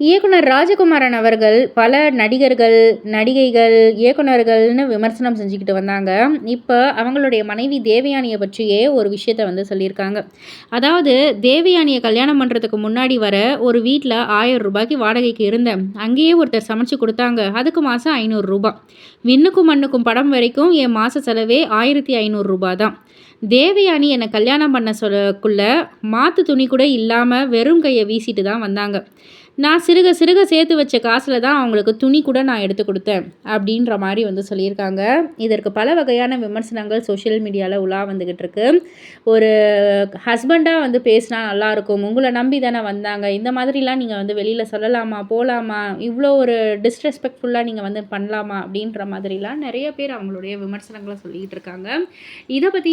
இயக்குனர் ராஜகுமாரன் அவர்கள் பல நடிகர்கள் நடிகைகள் இயக்குனர்கள்னு விமர்சனம் செஞ்சுக்கிட்டு வந்தாங்க. இப்போ அவங்களுடைய மனைவி தேவயானியை பற்றியே ஒரு விஷயத்தை வந்து சொல்லியிருக்காங்க. அதாவது தேவயானியை கல்யாணம் பண்ணுறதுக்கு முன்னாடி வர ஒரு வீட்டில் ஆயிரம் ரூபாய்க்கு வாடகைக்கு இருந்தேன். அங்கேயே ஒருத்தர் சமைச்சு கொடுத்தாங்க. அதுக்கு மாதம் ஐநூறுரூபா விண்ணுக்கும் மண்ணுக்கும் படம் வரைக்கும் என் மாத செலவே ஆயிரத்தி ஐநூறுரூபா தான். தேவயானி என்னை கல்யாணம் பண்ண சொல்லக்குள்ள மாற்று துணி கூட இல்லாமல் வெறும் கையை வீசிட்டு தான் வந்தாங்க. நான் சிறுக சிறுக சேர்த்து வச்ச காசில் தான் அவங்களுக்கு துணி கூட நான் எடுத்து கொடுத்தேன் அப்படின்ற மாதிரி வந்து சொல்லியிருக்காங்க. இதற்கு பல வகையான விமர்சனங்கள் சோஷியல் மீடியாவில் உலா வந்துக்கிட்டு இருக்கு. ஒரு ஹஸ்பண்டாக வந்து பேசினா நல்லாயிருக்கும் உங்களை நம்பி தானே வந்தாங்க. இந்த மாதிரிலாம் நீங்கள் வந்து வெளியில் சொல்லலாமா போகலாமா இவ்வளோ ஒரு டிஸ்ரெஸ்பெக்ட்ஃபுல்லாக நீங்கள் வந்து பண்ணலாமா அப்படின்ற மாதிரிலாம் நிறைய பேர் அவங்களுடைய விமர்சனங்களை சொல்லிக்கிட்டு இருக்காங்க. இதை பற்றி